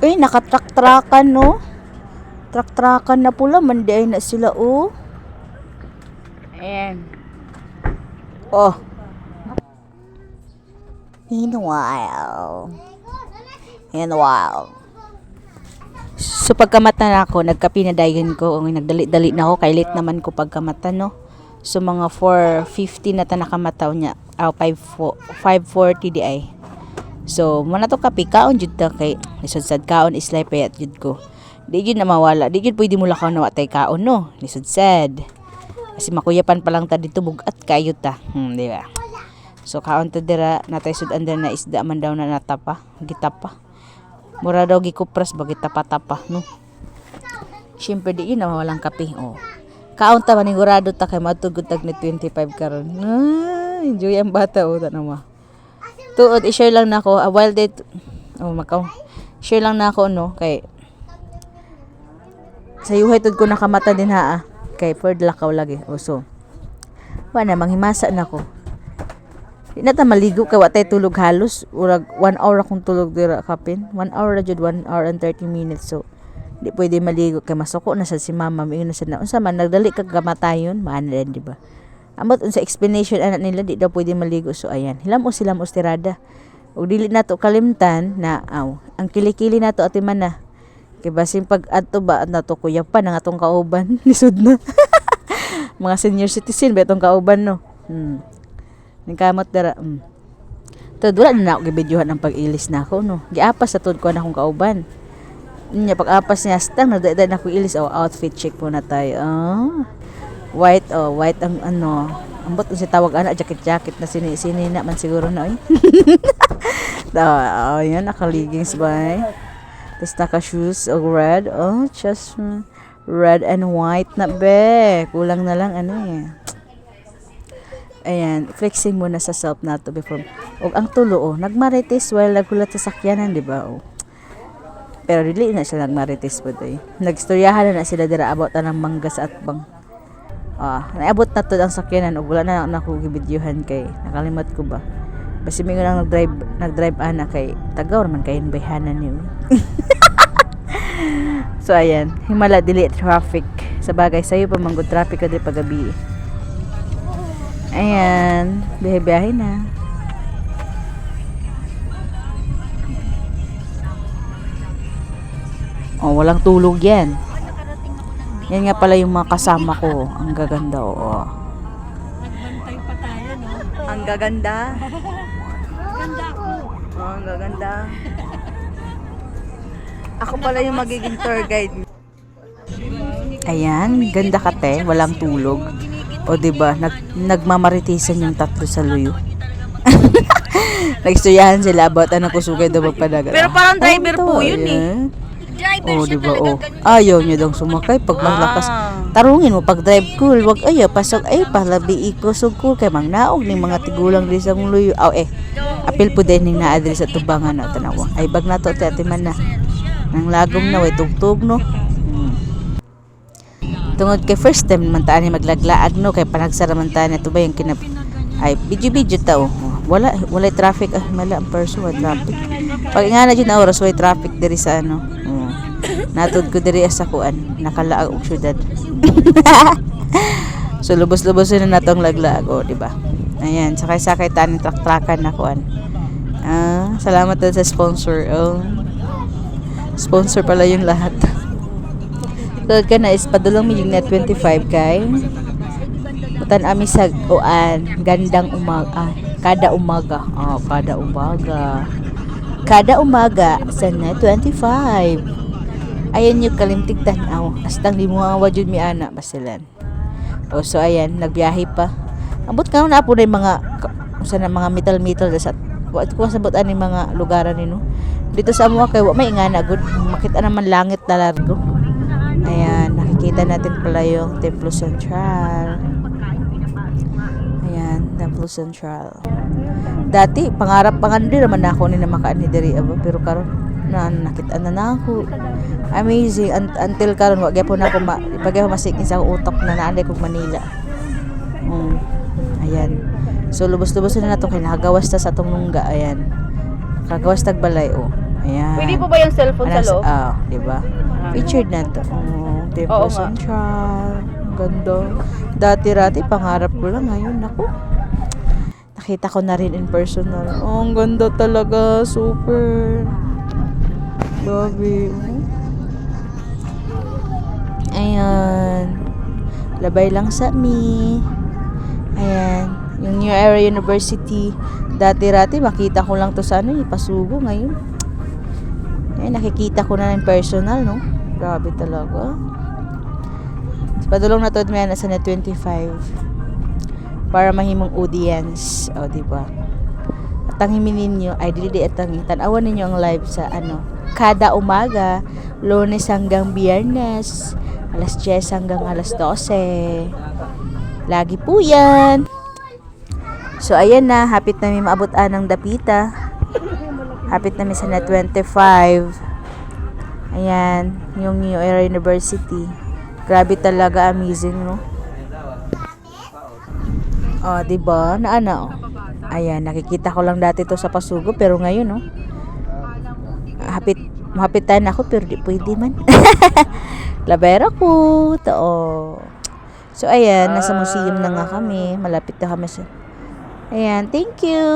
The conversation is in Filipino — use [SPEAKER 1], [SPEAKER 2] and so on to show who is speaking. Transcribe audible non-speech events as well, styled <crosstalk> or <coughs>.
[SPEAKER 1] Uy, nakatrak-trakan, no? Trak-trakan na pula, mandiay na sila, oh. Ayan. Oh. Meanwhile. Meanwhile. So pagkamata na ako, nagkapi na dayon ko, nagdali-dali na ako, kay late naman ko pagkamata, no? So mga 4.50 na ta nakamataw niya. Ah, 5.40 di ay. So, muna to kapi, kaon jud ta kay lisod sad kaon islay payat jud ko. Di jud na mawala, di jud pwede mo lakaw na watay kaon no. Lisod sad. Kasi makuyapan pa lang ta dito bugat kayo ta. Hmm, di ba? So kaon ta dira natay sud under na isda man daw na natapa, gitapa. Mura daw gikupras ba gitapa-tapa no. Siyempre di na walang kape. Oh. Kaon ta manigurado ta kay matugod tag ni 25 karon. Ah, enjoy ang bata o ta naman. Tuod i-share lang nako a wild day. Oh, makaw. Share lang nako no kay sa yuhay tud ko nakamata din ha ah. kay for lakaw lagi. Oh, so. Wa na manghimasa nako. Di na ta maligo kay wa tay tulog halos. Urag 1 hour akong tulog dira kapin. 1 hour jud 1 hour and 30 minutes. So di pwede maligo kay masuko na sa si mama mi na sa na unsa man nagdali kag gamatayon maan rin di ba amot unsa explanation anak nila di daw pwede maligo so ayan hilamos sila mo tirada ug dili nato kalimtan na aw ang kilikili nato ati man na kay basin pag adto ba nato kuya pa nang atong kauban <laughs> lisod na <laughs> mga senior citizen ba itong kauban no hmm ningkamot dara hmm. Tad wala na ako gibidyohan ang pag-ilis na ako no. Giapas sa tud ko na akong kauban. Nya pag-apas niya stang nadada na ako ilis oh, outfit check muna tayo. Ah. White oh, white ang ano. Ambot si tawag ana jacket jacket na sini sini na man siguro na <laughs> oy. Da, oh, yan nakaligings ba? Tapos naka shoes oh, red. Oh, just red and white na be. Kulang na lang ano eh. Ayan, flexing muna sa self nato before. Og ang tulo oh, nagmarites while nagkulat sa sakyanan, di ba? Oh. Pero dili na sila nagmarites po day. Nagstoryahan na, sila dira about anang mangga sa atbang. Ah, naabot na to ang sakyanan og wala na na ako gibidyohan kay nakalimot ko ba. Basi mi nang nag-drive nag-drive ana kay tagaw man kay bayhanan niyo. <laughs> so ayan, himala dili traffic. Sa bagay sayo pa manggod traffic kada pagabi. Ayan, biyahe-biyahe na. Oh, walang tulog yan. Yan nga pala yung mga kasama ko. Ang gaganda, oo.
[SPEAKER 2] Nagbantay pa tayo, no?
[SPEAKER 1] Ang gaganda.
[SPEAKER 2] Ganda ako.
[SPEAKER 1] Oh, ang gaganda. Ako pala yung magiging tour guide. Ayan, ganda ka te, walang tulog. O 'di ba, nag nagmamaritisan yung tatlo sa luyo. <laughs> Nagstuyahan sila about ano kusugay daw magpadagal.
[SPEAKER 2] Pero parang driver
[SPEAKER 1] to,
[SPEAKER 2] po yun eh. Driver
[SPEAKER 1] Oh,
[SPEAKER 2] siya
[SPEAKER 1] di ba?
[SPEAKER 2] talaga
[SPEAKER 1] Oh.
[SPEAKER 2] ganyan.
[SPEAKER 1] Ayaw niya daw sumakay pag malakas. Tarungin mo pag drive cool, wag ayaw pasok ay palabi ikusog cool kay mang naog ning mga tigulang di sa luyo. Aw eh. Apil po din ning naa diri sa tubangan na tanawa. Ay bag na to ti ati man na. Nang lagom na way tugtog no. Hmm. Tungod kay first time man taan ni maglaglaag no kay panagsara man taan ito ba yung kinap ay video-video ta oh. Wala wala traffic ah mala ang person wala traffic. Pag nga na dyan na oras way traffic diri sa ano. <coughs> Natod ko diri sa kuan nakalaag og syudad. <laughs> so lubos-lubos na natong laglaag oh, di ba? Ayan, sakay-sakay tani trak-trakan na kuan. Ah, salamat sa sponsor. Oh. Sponsor pala yung lahat. <laughs> Kaya ka na is padulong mi net 25 kay. Butan ami sa uan, gandang umaga. Ah, kada umaga. Oh, kada umaga. Kada umaga sa net 25. Ayan yung kalimtig tanaw. Astang di mo ang wajud mi ana basilan. O so ayan, nagbiyahe pa. Ambot ka na po na yung mga ka- sa na mga metal-metal sa wa ko sabot ani mga lugaran nino. Dito sa amo kay wa may nga na good. Makita naman langit na largo. Ayan, nakikita natin pala yung Templo Central. Ayan, Templo Central. Dati, pangarap pangandi naman na ako ni na makaan ni Diri pero karon na nakita na na ako. Amazing. Un- until karon wa gyapon ako ma ipagay masikin sa utak na naanay kog Manila. Mm. Ayan. So lubos-lubos na nato kay nakagawas ta sa atong nungga. Ayan. Kagawas tag balay oh. Ayan.
[SPEAKER 3] Pwede po ba yung cellphone sa
[SPEAKER 1] Anas-
[SPEAKER 3] loob?
[SPEAKER 1] Ah, di ba? Featured na to. Oh, Temple
[SPEAKER 3] Oo nga.
[SPEAKER 1] Central. Ganda. Dati-rati, pangarap ko lang. Ngayon, ako. Nakita ko na rin in personal. Oh, ang ganda talaga. Super. Grabe. oh. Labay lang sa me. Ayan. Yung New Era University. Dati-rati, makita ko lang to sa ano, eh, pasugo ngayon. Eh, nakikita ko na in personal, no? Grabe talaga. Padulong na to, may nasa na 25. Para mahimong audience. O, di ba? At ang himinin nyo, ay dili at ang tanawan ninyo ang live sa ano, kada umaga, lunes hanggang biyernes, alas 10 hanggang alas 12. Lagi po yan. So, ayan na, hapit na may maabot ng dapita. Hapit na may sa na 25. Ayan, yung New Era University. Grabe talaga, amazing, no? Oh, 'di ba? Na ano? Ayan, nakikita ko lang dati to sa Pasugo pero ngayon, no? Hapit mahapitan ako pero di pwede man. <laughs> Labera ko. To. oh. So ayan, nasa museum na nga kami. Malapit na kami sa Ayan, thank you.